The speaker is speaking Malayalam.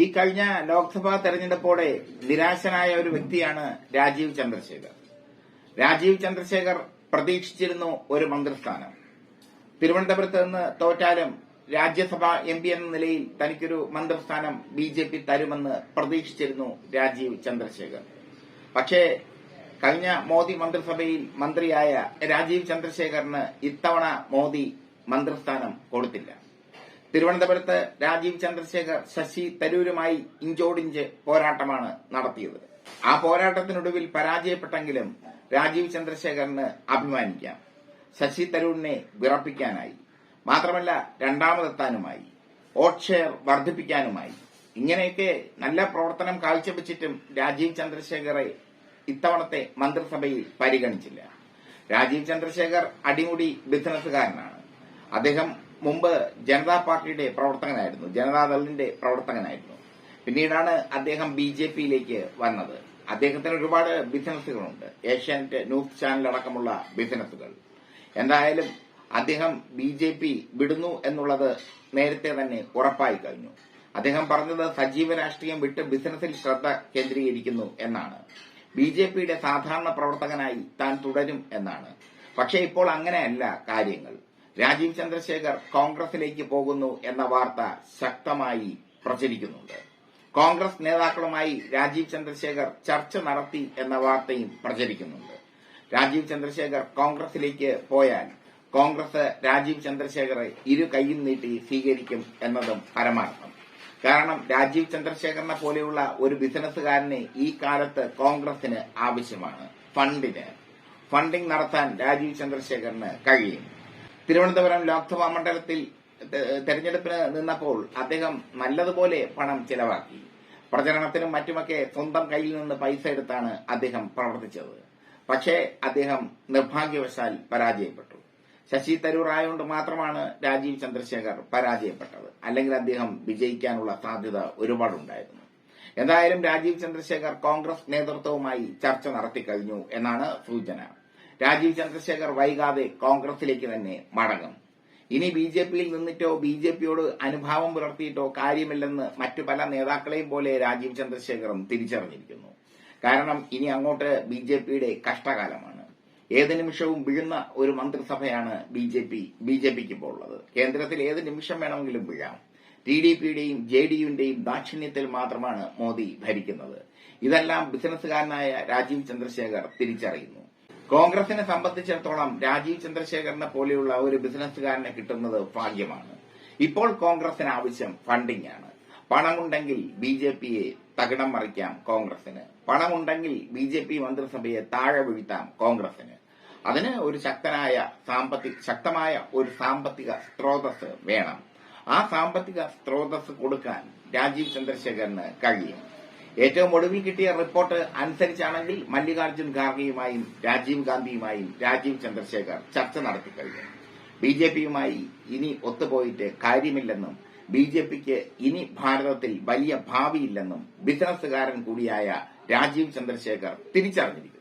ഈ കഴിഞ്ഞ ലോക്സഭാ തെരഞ്ഞെടുപ്പോടെ നിരാശനായ ഒരു വ്യക്തിയാണ് രാജീവ് ചന്ദ്രശേഖർ. രാജീവ് ചന്ദ്രശേഖർ പ്രതീക്ഷിച്ചിരുന്നു ഒരു മന്ത്രിസ്ഥാനം. തിരുവനന്തപുരത്ത് നിന്ന് തോറ്റാലും രാജ്യസഭ എം പി എന്ന നിലയിൽ തനിക്കൊരു മന്ത്രിസ്ഥാനം ബി ജെ പി തരുമെന്ന് പ്രതീക്ഷിച്ചിരുന്നു രാജീവ് ചന്ദ്രശേഖർ. പക്ഷേ കഴിഞ്ഞ മോദി മന്ത്രിസഭയിൽ മന്ത്രിയായ രാജീവ് ചന്ദ്രശേഖറിന് ഇത്തവണ മോദി മന്ത്രിസ്ഥാനം കൊടുത്തില്ല. തിരുവനന്തപുരത്ത് രാജീവ് ചന്ദ്രശേഖർ ശശി തരൂരുമായി ഇഞ്ചോടിഞ്ച് പോരാട്ടമാണ് നടത്തിയത്. ആ പോരാട്ടത്തിനൊടുവിൽ പരാജയപ്പെട്ടെങ്കിലും രാജീവ് ചന്ദ്രശേഖറിന് അഭിമാനിക്കാം. ശശി തരൂരിനെ വിറപ്പിക്കാനായി. മാത്രമല്ല രണ്ടാമതെത്താനുമായി. Vote share വർദ്ധിപ്പിക്കാനുമായി. ഇങ്ങനെയൊക്കെ നല്ല പ്രവർത്തനം കാഴ്ചവെച്ചിട്ടും രാജീവ് ചന്ദ്രശേഖറെ ഇത്തവണത്തെ മന്ത്രിസഭയിൽ പരിഗണിച്ചില്ല. രാജീവ് ചന്ദ്രശേഖർ അടിമുടി ബിസിനസ്സുകാരനാണ്. അദ്ദേഹം മുമ്പ് ജനതാ പാർട്ടിയുടെ പ്രവർത്തകനായിരുന്നു. ജനതാദളിന്റെ പ്രവർത്തകനായിരുന്നു. പിന്നീടാണ് അദ്ദേഹം ബി ജെ പിയിലേക്ക് വന്നത്. അദ്ദേഹത്തിന് ഒരുപാട് ബിസിനസ്സുകളുണ്ട്. ഏഷ്യാനെറ്റ് ന്യൂസ് ചാനൽ അടക്കമുള്ള ബിസിനസ്സുകൾ. എന്തായാലും അദ്ദേഹം ബി ജെ പി വിടുന്നു എന്നുള്ളത് നേരത്തെ തന്നെ ഉറപ്പായി കഴിഞ്ഞു. അദ്ദേഹം പറഞ്ഞത് സജീവ രാഷ്ട്രീയം വിട്ട് ബിസിനസ്സിൽ ശ്രദ്ധ കേന്ദ്രീകരിക്കുന്നു എന്നാണ്. ബി ജെ പിയുടെ സാധാരണ പ്രവർത്തകനായി താൻ തുടരും എന്നാണ്. പക്ഷേ ഇപ്പോൾ അങ്ങനെയല്ല കാര്യങ്ങൾ. രാജീവ് ചന്ദ്രശേഖർ കോൺഗ്രസിലേക്ക് പോകുന്നു എന്ന വാർത്ത ശക്തമായി പ്രചരിക്കുന്നുണ്ട്. കോൺഗ്രസ് നേതാക്കളുമായി രാജീവ് ചന്ദ്രശേഖർ ചർച്ച നടത്തി എന്ന വാർത്തയും പ്രചരിക്കുന്നുണ്ട്. രാജീവ് ചന്ദ്രശേഖർ കോൺഗ്രസിലേക്ക് പോയാൽ കോൺഗ്രസ് രാജീവ് ചന്ദ്രശേഖറെ ഇരു കൈയും നീട്ടി സ്വീകരിക്കും എന്നതും പരമാർത്ഥം. കാരണം രാജീവ് ചന്ദ്രശേഖരനെ പോലെയുള്ള ഒരു ബിസിനസ്സുകാരനെ ഈ കാലത്ത് കോൺഗ്രസിന് ആവശ്യമാണ് ഫണ്ടിന്. ഫണ്ടിംഗ് നടത്താൻ രാജീവ് ചന്ദ്രശേഖരന് കഴിയും തിരുവനന്തപുരം ലോക്സഭാ മണ്ഡലത്തിൽ തെരഞ്ഞെടുപ്പിന് നിന്നപ്പോൾ അദ്ദേഹം നല്ലതുപോലെ പണം ചിലവാക്കി. പ്രചരണത്തിനും മറ്റുമൊക്കെ സ്വന്തം കയ്യിൽ നിന്ന് പൈസ എടുത്താണ് അദ്ദേഹം പ്രവർത്തിച്ചത്. പക്ഷേ അദ്ദേഹം നിർഭാഗ്യവശാൽ പരാജയപ്പെട്ടു. ശശി തരൂർ ആയതുകൊണ്ട് മാത്രമാണ് രാജീവ് ചന്ദ്രശേഖർ പരാജയപ്പെട്ടത്. അല്ലെങ്കിൽ അദ്ദേഹം വിജയിക്കാനുള്ള സാധ്യത ഒരുപാടുണ്ടായിരുന്നു. എന്തായാലും രാജീവ് ചന്ദ്രശേഖർ കോൺഗ്രസ് നേതൃത്വവുമായി ചർച്ച നടത്തിക്കഴിഞ്ഞു എന്നാണ് സൂചന. രാജീവ് ചന്ദ്രശേഖർ വൈകാതെ കോൺഗ്രസിലേക്ക് തന്നെ മടങ്ങും. ഇനി ബി ജെ പിയിൽ നിന്നിട്ടോ ബി ജെ പിയോട് അനുഭാവം പുലർത്തിയിട്ടോ കാര്യമില്ലെന്ന് മറ്റു പല നേതാക്കളെയും പോലെ രാജീവ് ചന്ദ്രശേഖറും തിരിച്ചറിഞ്ഞിരിക്കുന്നു. കാരണം ഇനി അങ്ങോട്ട് ബി ജെ പിയുടെ കഷ്ടകാലമാണ്. ഏത് നിമിഷവും വീഴുന്ന ഒരു മന്ത്രിസഭയാണ് B J P B J പിക്ക് ഇപ്പോൾ ഉള്ളത്. കേന്ദ്രത്തിൽ ഏത് നിമിഷം വേണമെങ്കിലും വീഴാം. ടി ഡി പിയുടെയും ജെ ഡി യുടെയും ദാക്ഷിണ്യത്തിൽ മാത്രമാണ് മോദി ഭരിക്കുന്നത്. ഇതെല്ലാം ബിസിനസ്സുകാരനായ രാജീവ് ചന്ദ്രശേഖർ തിരിച്ചറിയുന്നു. കോൺഗ്രസിനെ സംബന്ധിച്ചിടത്തോളം രാജീവ് ചന്ദ്രശേഖരനെ പോലെയുള്ള ഒരു ബിസിനസ്സുകാരനെ കിട്ടുന്നത് ഭാഗ്യമാണ്. ഇപ്പോൾ കോൺഗ്രസിന് ആവശ്യം ഫണ്ടിംഗ് ആണ്. പണമുണ്ടെങ്കിൽ ബി ജെ പിയെ തകിടം മറിക്കാം കോൺഗ്രസിന്. പണമുണ്ടെങ്കിൽ ബി ജെ പി മന്ത്രിസഭയെ താഴെ വീഴ്ത്താം കോൺഗ്രസിന്. അതിന് ഒരു ശക്തനായ സാമ്പത്തിക ശക്തമായ ഒരു സാമ്പത്തിക സ്രോതസ് വേണം. ആ സാമ്പത്തിക സ്രോതസ് കൊടുക്കാൻ രാജീവ് ചന്ദ്രശേഖരന് കഴിയും. ഏറ്റവും ഒടുവിൽ കിട്ടിയ റിപ്പോർട്ട് അനുസരിച്ചാണെങ്കിൽ മല്ലികാർജുൻ ഖാർഗെയുമായും രാജീവ് ഗാന്ധിയുമായും രാജീവ് ചന്ദ്രശേഖർ ചർച്ച നടത്തിക്കഴിഞ്ഞു ബി ജെ പിയുമായി ഇനി ഒത്തുപോയിട്ട് കാര്യമില്ലെന്നും ബി ജെ പിക്ക് ഇനി ഭാരതത്തിൽ വലിയ ഭാവിയില്ലെന്നും ബിസിനസ്സുകാരൻ കൂടിയായ രാജീവ് ചന്ദ്രശേഖർ തിരിച്ചറിഞ്ഞിരിക്കുന്നു.